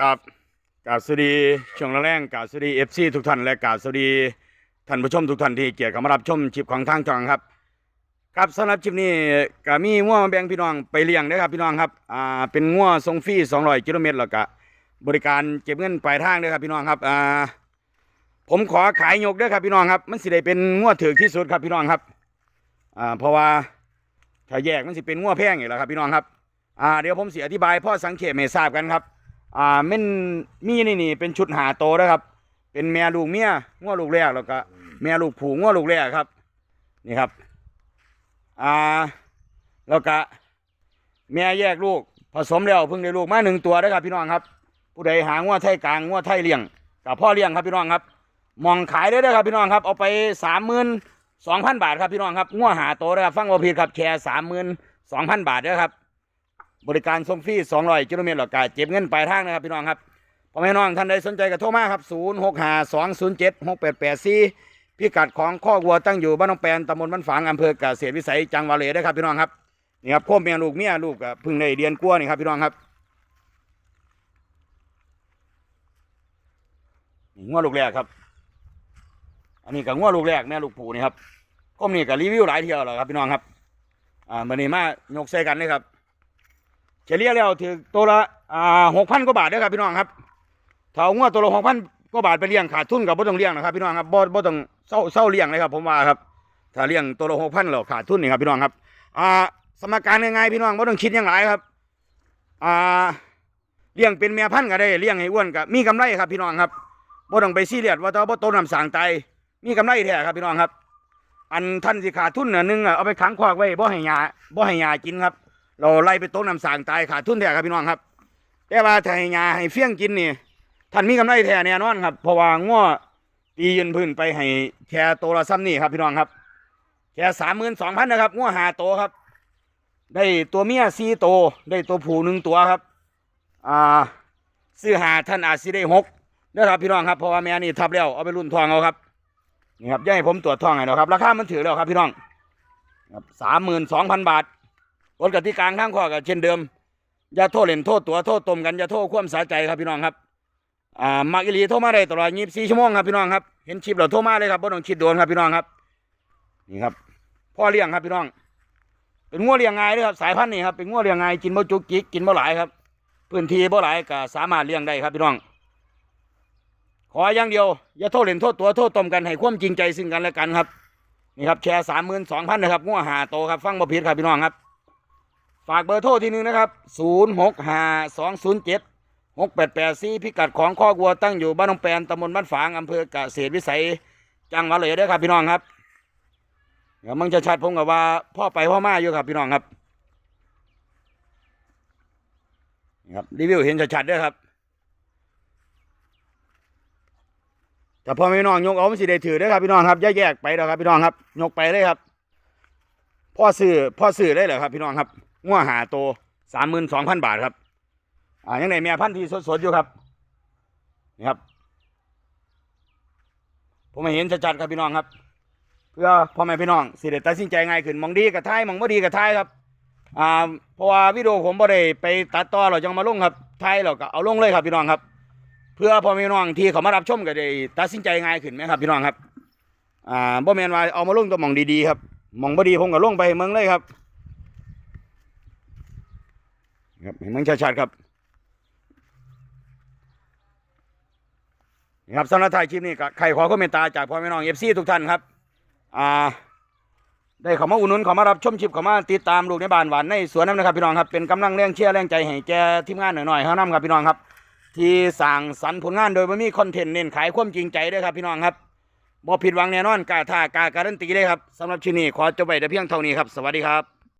ครับกาสวัสดีช่วงแรงกาสวัสดีเอฟซีทุกท่านและกาสวัสดีท่านผู้ชมทุกท่านที่เกียรติเขามารับชมชิปของทางจองครับครับสำหรับชิปนี้ก็มีงัวมาแบ่งพี่น้องไปเลี้ยงนะครับพี่น้องครับอ่าเป็นงัวทรงฟรี200กิโลเมตรแล้วก็บริการเก็บเงินปลายทางด้วยครับพี่น้องครับอ่าผมขอขายยกด้วยครับพี่น้องครับ มันสิได้เป็นงัวถือที่สุดครับพี่น้องครับอ่าเพราะว่าถ้าแยกมันสิเป็นงัวแพงอยู่แล้วครับพี่น้องครับอ่าเดี๋ยวผมสิอธิบายพ่อสังเกตให้ทราบกันครับ อ่ามันมีนี่นี่เป็นชุดหาโตนะครับ เป็นแม่ลูกเมียง้อลูกแรกแล้วก็แม่ลูกผูง้อลูกแรกครับ นี่ครับอ่าแล้วก็แม่แยกลูกผสมแล้วเพิ่งได้ลูกมาหนึ่งตัวนะครับ พี่น้องครับ ผู้ใดหาง้อไทยกลางง้อไทยเลี้ยงกับพ่อเลี้ยงครับพี่น้องครับมองขายได้เลยครับพี่น้องครับเอาไปสามหมื่นสองพันบาทครับพี่น้องครับง้อหาโตนะครับฟังว่าผิดครับแชร์สามหมื่นสองพันบาทนะครับ บริการส่งฟรี200กิโลเมตรหรอกกาเก็บเงินปลายทางนะครับพี่น้องครับพ่อแม่น้องท่านใดสนใจก็โทรมาครับ0 6 5 2 0 7 6 8 8 4พิกัดของข้อวัวตั้งอยู่บ้านหนองแปนตำบลบ้านฝางอำเภอกเกษตวิสัยจังหวัดเลยนะครับพี่น้องครับนี่ครับโคมเมีลูกเมียลูกก็เพึ่งได้เดือนกลัวนี่ครับพี่น้องครับงัวลูกแรกครับ อันนี้ก็งัวลูกแรกแม่ลูกผูนี่ครับโคมนี่ก็รีวิวหลายเที่ยวแล้วครับพี่น้องครับ อ่ามื่อนี้มายกใส่กันเลยครับ ฉลี่ยแล้วถือตัวละอ่าหกพันกว่าบาทเด้อครับพี่น้องครับถ้าเอางวดตัวละหกพันกว่าบาทไปเลี้ยงขาดทุนกับบ่ต้องเลี้ยงนะครับพี่น้องครับบ่บ่ต้องเศร้าเศร้าเลี้ยงเลยครับผมว่าครับถ้าเลี้ยงตัวละหกพันแล้วขาดทุนนี่ครับพี่น้องครับอ่าสมการง่ายๆพี่น้องบ่ต้องคิดอย่างไรครับอ่าเลี้ยงเป็นแม่พันก็ได้เลี้ยงให้อ้วนก็มีกำไรครับพี่น้องครับบ่ต้องไปซีเรียสว่าตัวบ่โตน้ำสางไตมีกำไรแท้ครับพี่น้องครับ อันท่านสิขาดทุนน่ะหนึงอะเอาไปขังคอกไว้บ่ให้ยาบ่ให้ยากินครับ เราไล่ไปโต๊ะน้ำสางตายขาดทุนแท้ครับพี่น้องครับ แต่ว่าถ้าให้ยาให้เฟี้ยงกินนี่ท่านมีกำไรแท้แน่นอนครับเพราะว่าง้อตียืนพื้นไปให้แค่โตละซ้ำนี่ครับพี่น้องครับ แค่สามหมื่นสองพันนะครับง้อหาโตครับ ได้ตัวเมียสี่โตได้ตัวผู้หนึ่งตัวครับอ่าซื้อหาท่านอาจสิได้หกนะครับพี่น้องครับเพราะว่าแม่นี่ทับแล้วเอาไปรุ่นทองเอาครับนี่ครับย่าให้ผมตรวจทองให้เราครับราคามันถือแล้วครับพี่น้องครับสามหมื่นสองพันบาท กฎกติกาข้างข้อกับเช่นเดิม อย่าโทษเล่นโทษตัวโทษตมกันอย่าโทษความสาใจครับพี่น้องครับอ่ามักอิลีโทรมาได้ตลอด24ชั่วโมงครับพี่น้องครับเห็นคลิปเราโทรมาเลยครับบ่ต้องคิดโดนครับพี่น้องครับ นี่ครับพ่อเลี้ยงครับพี่น้อง เป็นงัวเลี้ยงง่ายเลยครับสายพันธุ์นี่ครับเป็นงัวเลี้ยงง่ายกินบ่จุกจิกกินบ่หลายครับ พื้นที่บ่หลายก็สามารถเลี้ยงได้ครับพี่น้อง ขออย่างเดียว อย่าโทษเล่นโทษตัวโทษตมกันให้ความจริงใจซึ่งกันและกันครับนี่ครับแชร์สามหมื่นสองพันนะครับงัวหาโตครับฟังบ่ผิดครับพี่น้องครับ ฝากเบอร์โทรที่หนึ่งนะครับ 0 6 5 2 0 7 6 8 8 4 พิกัดของข้อวัวตั้งอยู่บ้านหนองแปนตำบลบ้านฝางอำเภอเกษตรวิสัย จังหวัดเลยด้อครับพี่น้องครับ เดี๋ยวมึงจะชัดผมกับว่าพ่อไปพ่อมาอยู่ครับพี่น้องครับนะครับรีวิวเห็นชัดๆด้อครับแต่พ่อแม่น้องยกเอาไม่สิได้ถือด้อครับพี่น้องครับแยกๆไปเด้อครับพี่น้องครับ ยกไปเลยครับ พ่อซื้อพ่อซื้อได้เหรอครับพี่น้องครับ งัวหาโตสามหมื่นสองพันบาทครับ อ่ายังไงแม่พันธุ์ที่สดๆอยู่ครับนี่ครับ ผมไม่เห็นชัดๆครับพี่น้องครับ เพื่อพ่อแม่พี่น้องสิได้ตัดสินใจง่ายขึ้นมองดีกับท้ายมองบ่ดีกับท้ายครับ อ่าเพราะว่าวิดีโอผมบ่ได้ไปตัดต่อเราจังมาลงครับท้ายเราก็เอาลงเลยครับพี่น้องครับ เพื่อพ่อแม่พี่น้องที่เขามารับชมก็ได้ตัดสินใจง่ายขึ้นไหมครับพี่น้องครับ อ่าบ่แมนว่าเอามาลงตัวมองดีๆครับมองบ่ดีผมก็ลงไปเมืองเลยครับ ครับให้เมืองชัดๆครับครับสำหรับถ่ายคลิปนี้ก็ใครขอคอมเมนต์ตาจากพ่อแม่น้องเอฟซีทุกท่านครับอ่าได้เขามาอุดหนุนเขามารับชมชิปเขามาติดตามลูกในบ้านหวานในสวนน้ำนะครับพี่น้องครับเป็นกำลังแรงเชียร์แรงใจให้แกทีมงานหน่อยๆเขานำครับพี่น้องครับ ที่สั่งสรรผลงานโดยไม่มีคอนเทนต์เน้นขายความจริงใจด้วยครับพี่น้องครับบ่ผิดหวังแน่นอนกาท่ากาการันตีเลยครับสำหรับชิ้นนี้ขอจบไปแต่เพียงเท่านี้ครับสวัสดีครับ